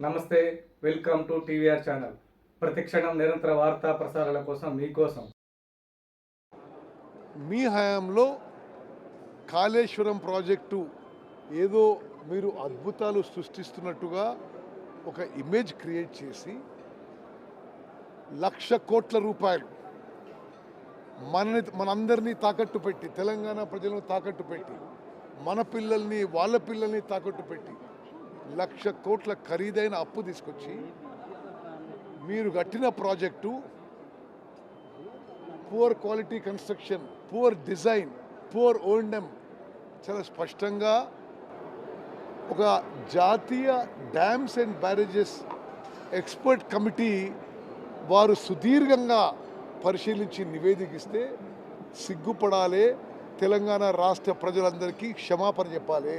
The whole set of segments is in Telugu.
నమస్తే వెల్కమ్ టు టీవీఆర్ ఛానల్. ప్రతిక్షణం నిరంతర వార్తా ప్రసారాల కోసం మీకోసం మీ హయాంలో కాళేశ్వరం ప్రాజెక్టు ఏదో మీరు అద్భుతాలు సృష్టిస్తున్నట్టుగా ఒక ఇమేజ్ క్రియేట్ చేసి లక్ష కోట్ల రూపాయలు మనని మనందరినీ తాకట్టు పెట్టి తెలంగాణ ప్రజలను తాకట్టు పెట్టి మన పిల్లల్ని వాళ్ళ పిల్లల్ని తాకట్టు పెట్టి లక్ష కోట్ల ఖరీదైన అప్పు తీసుకొచ్చి మీరు కట్టిన project poor quality construction poor design poor ఓండెం చాలా స్పష్టంగా ఒక జాతీయ dams and barrages expert committee వారు సుదీర్ఘంగా పరిశీలించి నివేదికిస్తే సిగ్గుపడాలి. తెలంగాణ రాష్ట్ర ప్రజలందరికీ క్షమాపణ చెప్పాలి.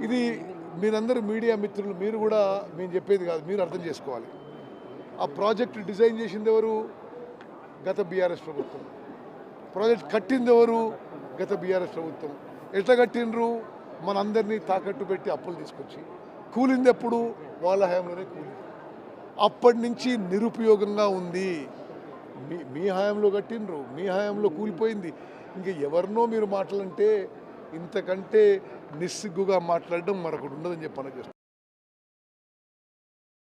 ఇది మీరందరూ మీడియా మిత్రులు మీరు కూడా మేము చెప్పేది కాదు మీరు అర్థం చేసుకోవాలి. ఆ ప్రాజెక్ట్ డిజైన్ చేసింది ఎవరు? గత బీఆర్ఎస్ ప్రభుత్వం. ప్రాజెక్ట్ కట్టింది ఎవరు? గత బీఆర్ఎస్ ప్రభుత్వం. ఎట్లా కట్టిండ్రు? మనందరినీ తాకట్టు పెట్టి అప్పులు తీసుకొచ్చి. కూలింది ఎప్పుడు? వాళ్ళ హయాంలోనే కూలింది. అప్పటి నుంచి నిరుపయోగంగా ఉంది. మీ మీ హయాంలో కట్టిండ్రు మీ హయాంలో కూలిపోయింది. ఇంకా ఎవరినో మీరు మాటలంటే ఇంతకంటే నిస్సిగ్గుగా మాట్లాడడం మరొకటి ఉండదని చెప్పి చేస్తాను